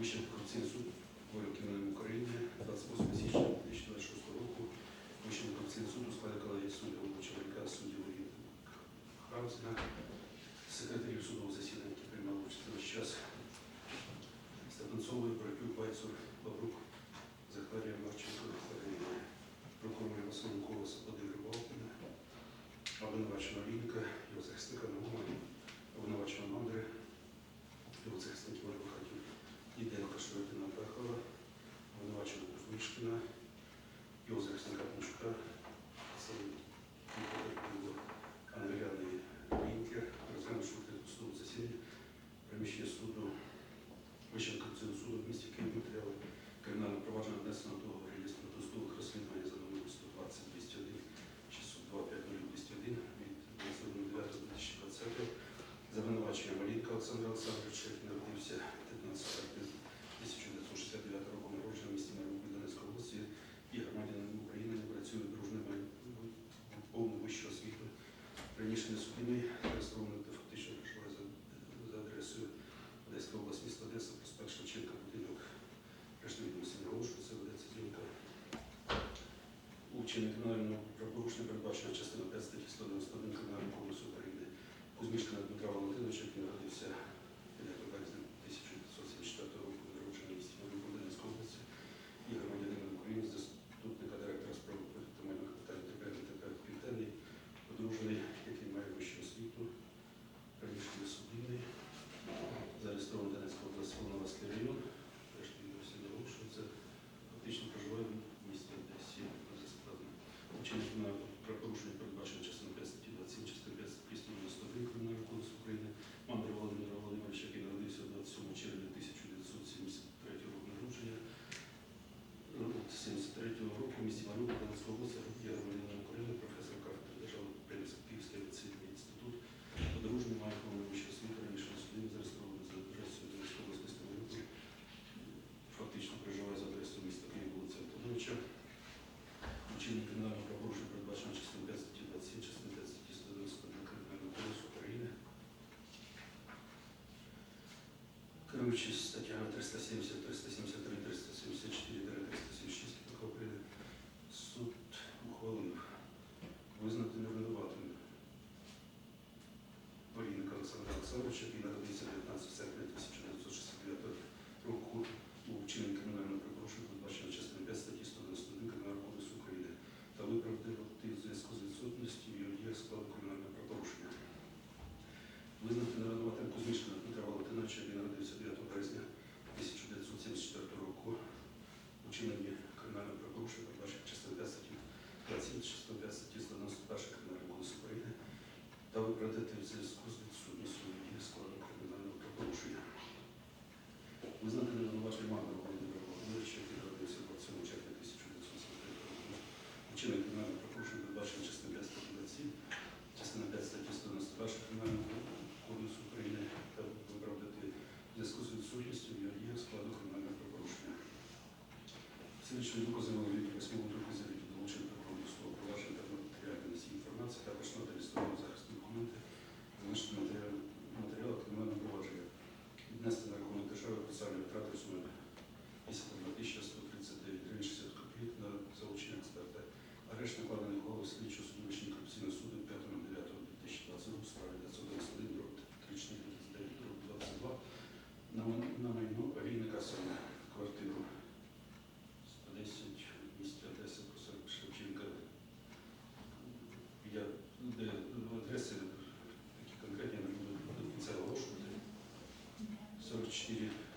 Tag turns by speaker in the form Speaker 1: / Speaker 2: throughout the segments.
Speaker 1: Вищий корупційний суд воєнним України 28 січня 2026 року. Вищий корупційний суд у складі колегії суддів Черв'яка, суддів Храмзіна, секретарів судового засідання, які приймали участь в час. Степанцової, Баракюк, Байцур, про захисника Пушка, це було Андріани Лінкер, розглянувши в судовому засіданні приміщення суду, Вищого корупційного суду в місті Києві матеріали кримінального провадження внесено до реєстру досудових за номером 120 201 602 201 від 2020 Завинувачення Малінка Олександра Олександровича народився вчинення кримінального правопорушення, передбачена частина 5 статті 191 Кримінального кодексу України. Кузьмішкина Дмитра Валентиновича, який народився керуючись статтями 370, 373, 374, 376 охоплення, суд ухвалив. команди Володимира Володимировича, який народився 27 червня 1943 року. Вчинок кримінального пропущення передбачено частина 5 статті 27, частина 5 статті 191 Кримінального кодексу України та виправдати в зв'язку з відсутністю його складу кримінального пропорушення. Слідчий докази 4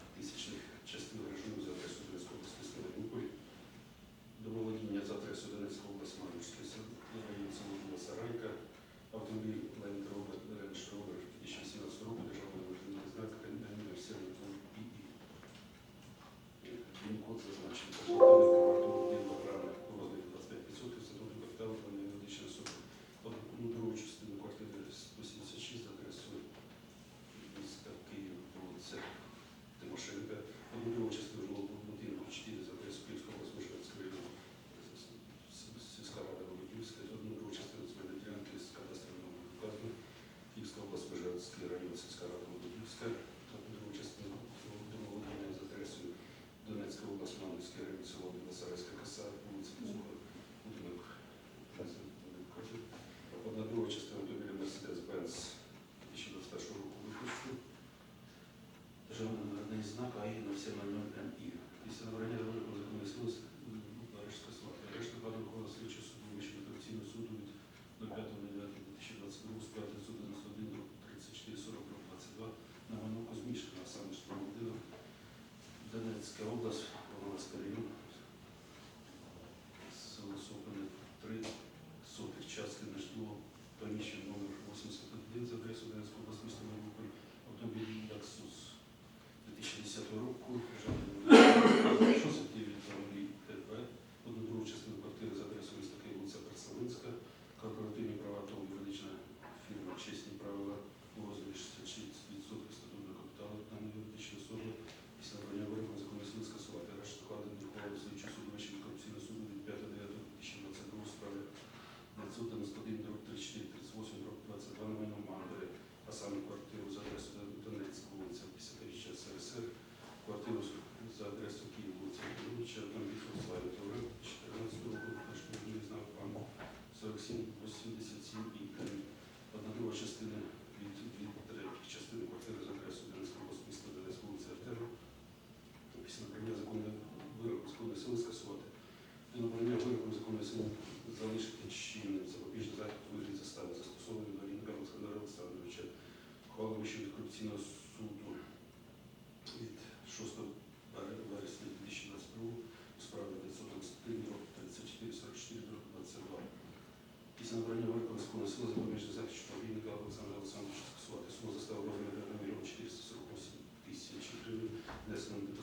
Speaker 1: на обрання Великого Верховного Суду запобіжного захисту правівника Олександра Олександровича скасувати суму застави розміру 1 мільйон 448 тисяч гривень, внесено до